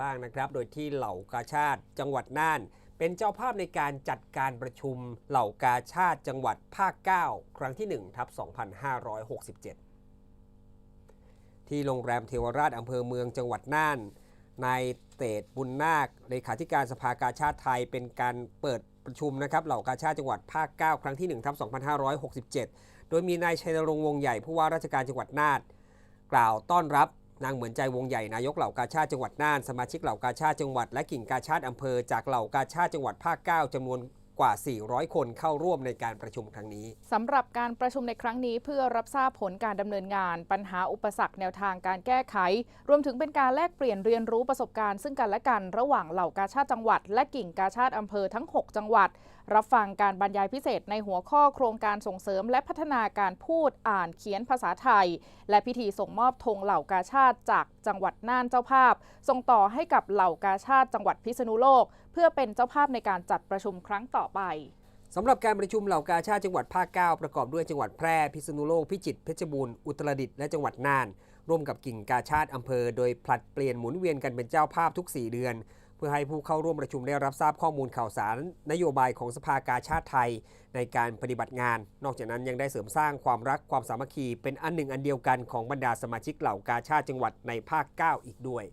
บ้างนะครับ โดยที่เหล่ากาชาติจังหวัดน่าน เป็นเจ้าภาพในการจัดการประชุมเหล่ากาชาติจังหวัดภาค 9 ครั้งที่1ทับ2567 ที่โรงแรมเทวราชอำเภอเมืองจังหวัดน่านนายเตดบุญนาคเลขาธิการสภากาชาติไทยเป็นการเปิดประชุมนะครับเหล่ากาชาติจังหวัดภาค 9 ครั้งที่1ทับ2567 โดยมีนายชัยนรงค์วงใหญ่ผู้ว่าราชการจังหวัดน่านกล่าวต้อนรับ นางเหมือนใจวงใหญ่นายกเหล่ากาชาติจังหวัดน่านสมาชิกเหล่ากาชาติจังหวัดและกิ่งกาชาติอำเภอจากเหล่ากาชาติจังหวัดภาค 9จำนวน กว่า 400 คนเข้าร่วมในการประชุมครั้งนี้สำหรับการประชุมในครั้งนี้เพื่อรับทราบผลการดำเนินงาน ปัญหาอุปสรรคแนวทางการแก้ไข รวมถึงเป็นการแลกเปลี่ยนเรียนรู้ประสบการณ์ซึ่งกันและกัน ระหว่างเหล่ากาชาติจังหวัด และกิ่งกาชาติอำเภอทั้ง 6 จังหวัด รับฟังการบรรยายพิเศษในหัวข้อโครงการส่งเสริม และพัฒนาการพูดอ่านเขียนภาษาไทย และพิธีส่งมอบธงเหล่ากาชาติจากจังหวัดน่านเจ้าภาพ ส่งต่อให้กับเหล่ากาชาติจังหวัดพิษณุโลก เพื่อเป็นเจ้าภาพในการจัดประชุมครั้งต่อไปสำหรับการประชุมเหล่ากาชาติจังหวัดภาค 9 ประกอบด้วยจังหวัดแพร่ พิษณุโลก พิจิตร เพชรบูรณ์ อุตรดิตถ์ และจังหวัดน่าน ร่วมกับกิ่งกาชาติอำเภอ โดยผลัดเปลี่ยนหมุนเวียนกันเป็นเจ้าภาพทุก 4 เดือน เพื่อให้ผู้เข้าร่วมประชุมได้รับทราบข้อมูลข่าวสาร นโยบายของสภากาชาติไทย ในการปฏิบัติงาน นอกจากนั้นยังได้เสริมสร้างความรักความสามัคคีเป็นอันหนึ่งอันเดียวกันของบรรดาสมาชิกเหล่ากาชาติจังหวัดในภาค 9 อีกด้วย